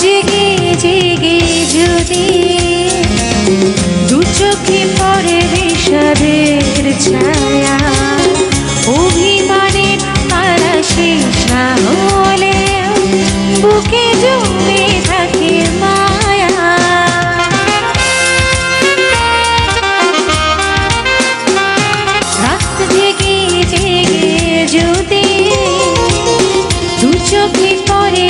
জেগে জেগে যদি দু চোখে পরে বিষাদের ছায়া, অভিমানে তারা শেষ হলে বুকে জমে থাকে মায়া। রাত জেগে জেগে পরে